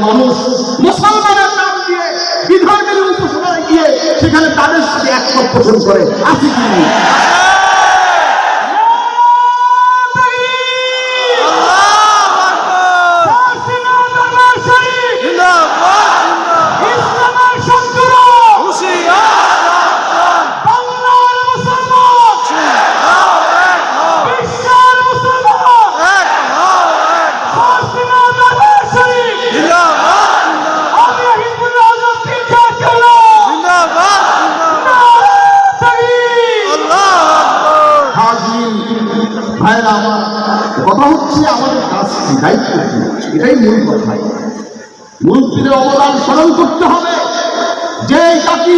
মানুষ দিয়ে গিয়ে সেখানে তাদের সাথে একমত পোষণ করে। আছে কি? কথা হচ্ছে আমাদের কাজ কি দায়িত্ব কি এটাই মূল কথা। মুরব্বীদের অবদান স্মরণ করতে হবে। যে জাতি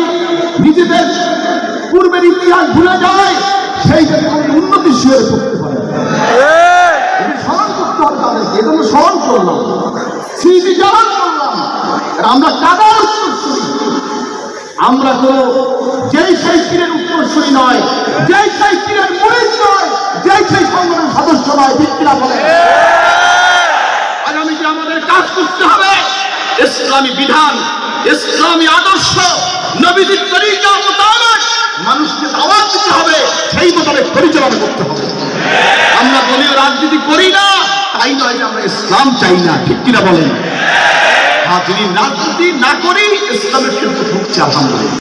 নিজেদের পূর্বের ইতিহাস ভুলে যায় সেই জাতি উন্নতি শিওর করতে পারে। স্মরণ করতে হবে তাদেরকে এজন্য স্মরণ করলাম। স্মৃতি জানান করলাম। আমরা কাদার উত্তরসূরি? আমরা কোন যেই সেই পীরের উত্তরসূরি নয় যেই সেই নয় বিক্রিয়া বলে আগামীতে আমাদের কাজ করতে হবে। ইসলামী বিধান, ইসলামী আদর্শ নবীদের তরিকা মোতাবেক মানুষকে দাওয়াত দিতে হবে, সেই মোতাবেক পরিচালনা করতে হবে। আমরা দলীয় রাজনীতি করি না, তাই নয় যে আমরা ইসলাম চাই না, ঠিক কিনা বলেন? হাজির রাজনীতি না করি, ইসলামের কিন্তু ঢুকছে, আলহামদুলিল্লাহ।